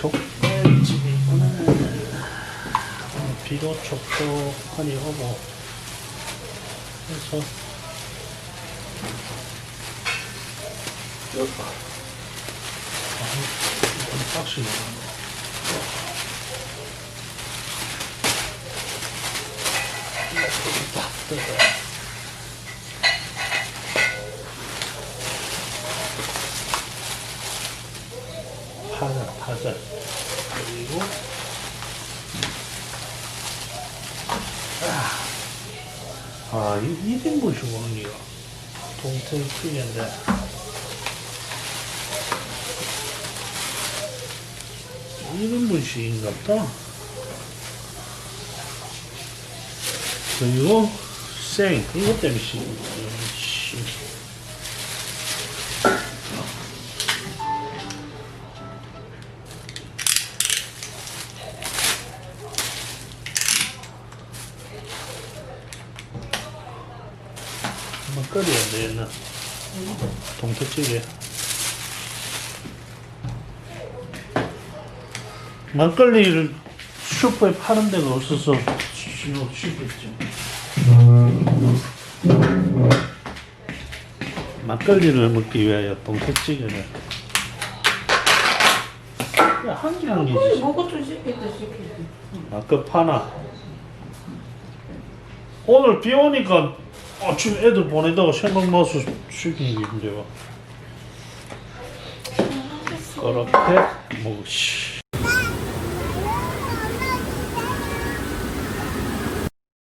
족발집이 있구나. 비도 촉촉하니 오고 그래서 박스 거. 딱 뜯어. 파자, 파자. 그리고 아, 아 이, 1인분씩 오는 게요. 동태 찌개인데. 일인분씩인가 보다. 그리고 생, 이것 때문에 씨. 한번 끓여야 되나? 동태찌개. 막걸리를 슈퍼에 파는 데가 없어서 주로 슈퍼있죠. 막걸리를 먹기 위하여 동태찌개를. 야, 한개 한 개지. 뭐것도 시켰다 시켰다. 아까 파나 오늘 비 오니까 아침 애들 보내다가 생각 나서 시킨 게와 그렇게 뭐 씨.